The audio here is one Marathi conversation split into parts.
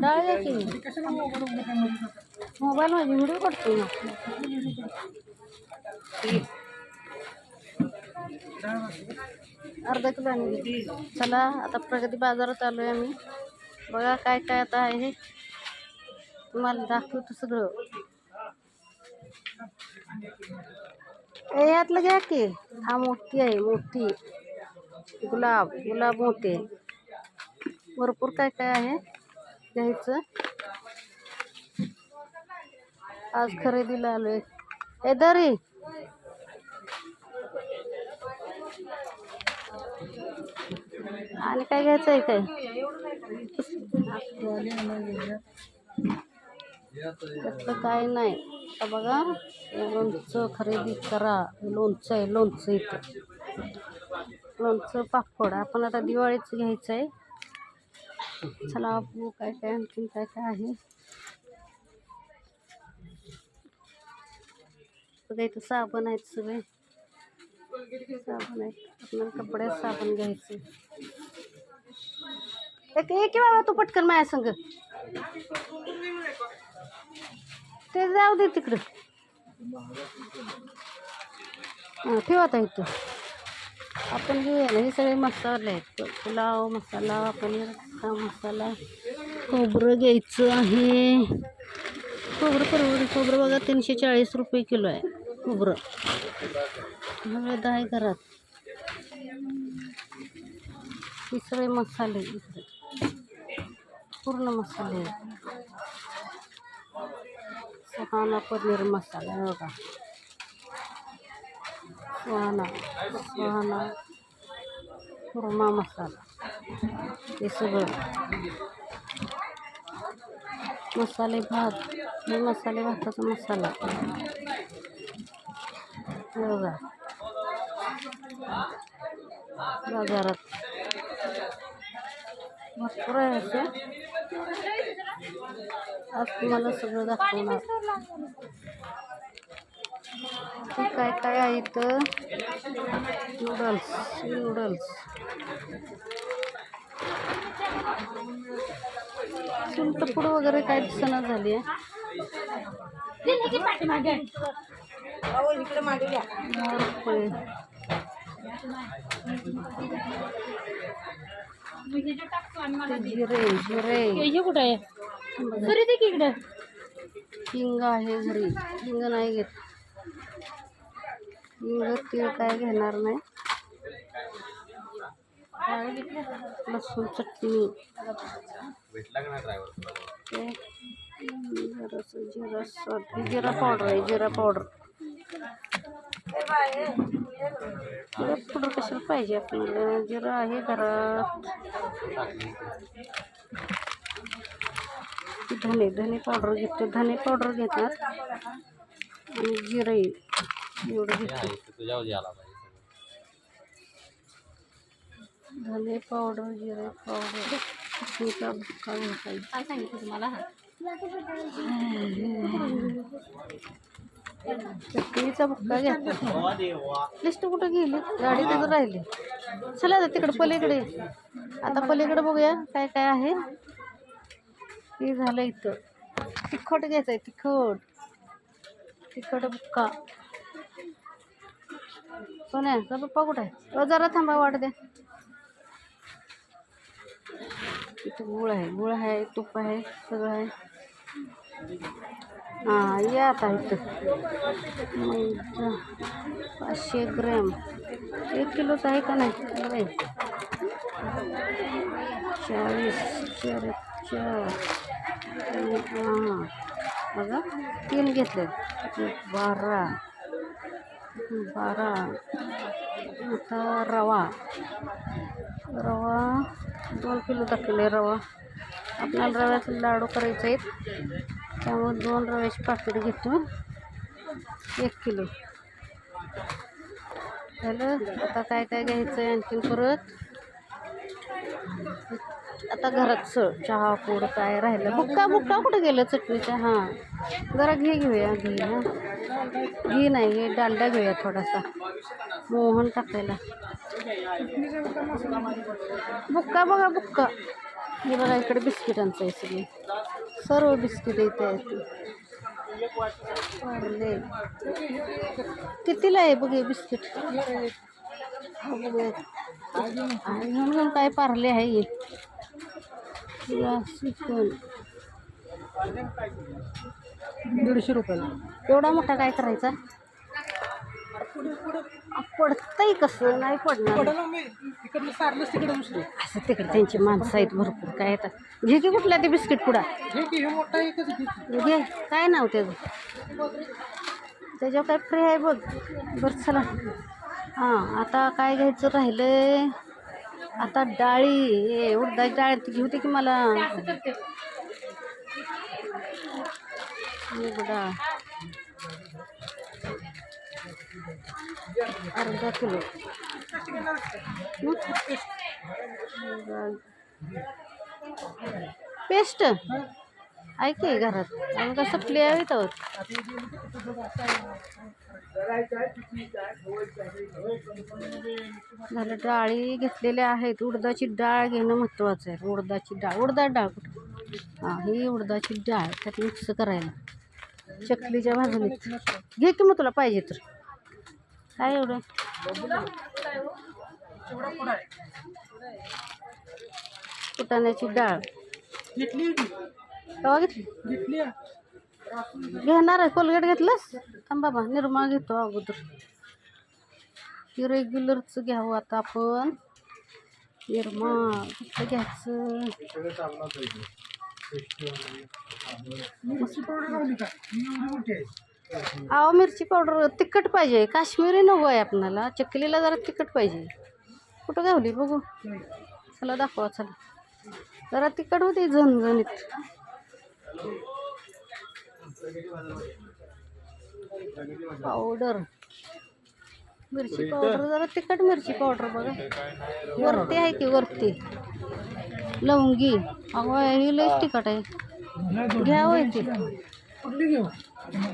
डाळ घ्या की मोबाईल मध्ये व्हिडिओ काढतो ना अर्धा किलो चला, आता प्रगती बाजारात आलो आहे आम्ही। बघा काय काय आता आहे. हे की. हा मोठी मोठी. गुलाब गुलाब मोठे. भरपूर काय काय घ्यायचं आज खरेदीला आलोय. ए दरी. आणि काय घ्यायचं आहे काय? त्यातलं काय नाही. आता बघा लोणचं खरेदी करा. लोणचं आहे लोणचं इथं. लोणचं पापड. आपण आता दिवाळीचं घ्यायचं आहे चला बघू काय काय आणखीन काय काय आहे? बघा इथं साबण आहेत सगळे. साबण आहेत. आपल्याला कपड्यात साबण घ्यायचे एक एक बाबा तू पटकन माझ्या संग. ते जाऊ दे तिकडं. हां ठेवा आता इथं. आपण घेऊया ना हे सगळे मसाले आहेत. पुलाव मसाला पनीर टिक्का मसाला खोबरं घ्यायचं आहे. खोबरं परवडी खोबरं बघा तीनशे चाळीस रुपये किलो आहे खोबरं. हळद आहे घरात. हे सगळे मसाले इकडे पूर्ण मसाले आहेत. पनीर मसाला बघा. वाहना सुहाना कुर्मा मसाला. हे सगळं. मसाले भात. हे मसाले भाताचा मसाला. हे बघा. बाजारात. भरपूर आहे असे. आज तुम्हाला सगळं दाखवणार. हे काय काय आहे इथं? Noodles noodles. सुलतपूड वगैरे काय दिसना झाली आहे. जिरे जिरे. हे कुठं आहे? इकडं. हिंग आहे घरी. हिंग नाही घेत. घेणार नाही लसूण चटणी ते जरासं जिरा जिरा पावडर आहे जिरा पावडर जिरा पावडर कशाला पाहिजे आपल्याला? जिरा आहे घरात। धने धने पावडर घेतो धने पावडर घेतात. आणि जिरे धने पावडर जिरे पावडर चटणीचा भुक्का घ्यायचा काय सांगितलं तुम्हाला हा। चटणीचा भुक्का घ्यायचा लिस्ट कुठं गेली? गाडी तिथं राहिली। चला आता तिकडं पलीकडे. आता पलीकडे बघूया काय काय आहे. हे झालं इथं. तिखट घ्यायचं आहे तिखट. तिखट बुक्का सोन्या पप्पा कुठं आहे? जरा थांबा वाट द्या इथं गुळ आहे गुळ आहे तूप आहे सगळं आहे. हां या आता इथं. पाचशे ग्रॅम. एक किलोचं आहे का नाही? चाळीस चार चार हां. बघा तीन घेतले. बारा. बारा. आता रवा. रवा दोन किलो टाकले रवा. आपल्याला रव्याचे लाडू करायचे आहेत. त्यामुळे दोन रव्याची पाकिट घेतो एक किलो. झालं? आता काय काय घ्यायचं आहे आणखीन परत? आता घरात चहा पूड काय राहिलं? बुक्का बुक्का कुठं गेलं चटणीचा हां. जरा घे घेऊया घे ना. घे नाही हे डालडा घेऊया थोडासा. मोहन टाकायला. बुक्का बघा बुक्का. हे बघा इकडे बिस्किटांचं आहे सगळी. सर्व बिस्किट इथे आहेत. कितीला आहे बघ हे बिस्किट? म्हणून काय पार्ले आहे हे. चिकन दीडशे रुपयाला. एवढा मोठा काय करायचा? पडतंय कसं? नाही पडणार. सारलंच तिकडे दुसरे. असं तिकडे त्यांची माणसं आहेत भरपूर. काय येतात घे की कुठला ते बिस्किट पुडा. घे काय नाव त्याचं? त्याच्यावर काय फ्री आहे बघ. बरं चला. हां आता काय घ्यायचं राहिलंय? आता डाळी उडदाची डाळ ती घेऊ दे की मला. डाळ अर्धा किलो. पेस्ट. आहे की घरात. आम्ही कसं प्ले आहेत आहोत. झालं डाळी घेतलेल्या आहेत. उडदाची डाळ घेणं महत्त्वाचं आहे. उडदाची डाळ. उडदा डाळ कुठं? हां ही उडदाची डाळ त्यात मिक्स करायला. चकलीच्या भाजणीत. घे की मग तुला पाहिजे तर. काय एवढं? फुटाण्याची डाळ. घेतली केव्हा घेतली. घेणार आहे. कोलगेट घेतलंस? थांब बाबा निर्मा घेतो अगोदर. हे रेग्युलरचं घ्यावं आता आपण. निर्मा कुठलं घ्यायचं. ही आव मिरची पावडर तिखट पाहिजे. काश्मीरी नको आहे आपणाला चकलीला जरा तिखट पाहिजे. कुठं गावली बघू. चला दाखवा चला. जरा तिखट होती झणझणीत. पावडर. मिरची पावडर जरा तिखट मिरची पावडर बघा. वरती आहे की वरती. लवंगी. अगो ही लयच तिखट आहे. घ्या होय ती.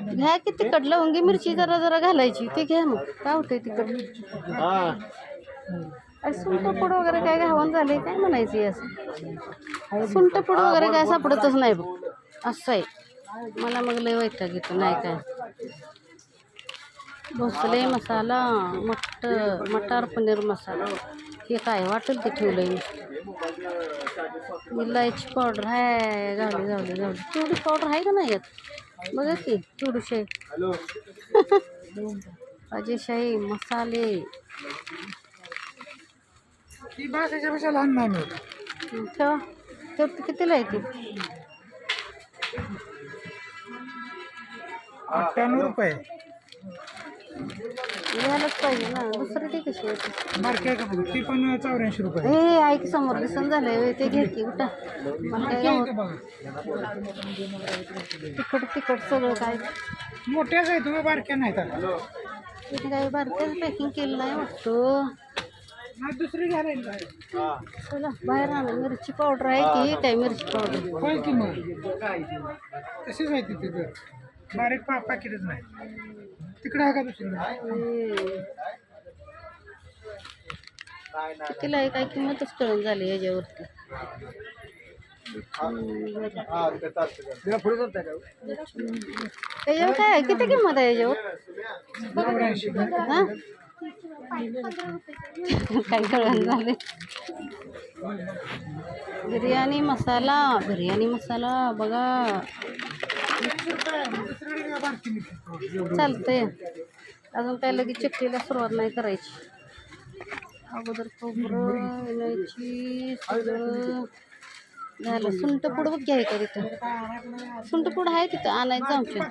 घ्या की तिखट. लवंगी मिरची जरा जरा घालायची. ते घ्या मग. काय होतंय तिखट? सुंटपूड वगैरे काय घावन झाले काय म्हणायचं असं? सुंटपूड वगैरे काय सापडतच नाही बघ. असं आहे मला मग लय वैताग घेतो नाही काय? भोसले मसाला मट मटार पनीर मसाला. हे काय वाटेल ते ठेवलं मी. इलायची पावडर आहे गावली गावली गावली तेवढी पावडर आहे का नाही यात? बघा की थोडीशी अजयशाही मसाले. लहान नाही ठेवा. ते कितीला आहे ती? अठ्ठ्याण्णव रुपये. घ्यायलाच पाहिजे ना. दुसरी ती कशी आहे? ती? बारकी आहे का बघू? ती पण चौऱ्याऐंशी रुपये. हे ऐक समोर दिसन झालंय होय, ते घे की उठा. मला काय बारकी आहे गावात का बघा? तिखट तिखट सगळं काय? मोठ्याच आहे तुम्ही बारक्या नाहीत आता. तिथे काय बारक्याच पॅकिंग केलं नाही वाटतं. नाही दुसरी घ्यायला येईल का? चला बाहेर आणा मिरची पावडर आहे की काय मिरची पावडर? होय की मग? तशीच आहे ती तिथं बारीक पा पाकिटच नाही. तिकडे आहे का दुसरी कितीला आहे काय किंमतच कळून झाली याच्यावरती. त्याच्यावर काय आहे? किती किंमत आहे याच्यावर? चौऱ्याऐंशी हा? काय कळण झाले. बिर्याणी मसाला बिर्याणी मसाला बघा. चालतंय. अजून काय लगेच चक्कीला सुरुवात नाही करायची. अगोदर खोबरं इलायची सगळं. झालं सुंटपूड बघ घ्याय का तिथं. सुंटपूड आहे तिथं आणायचं आमच्या.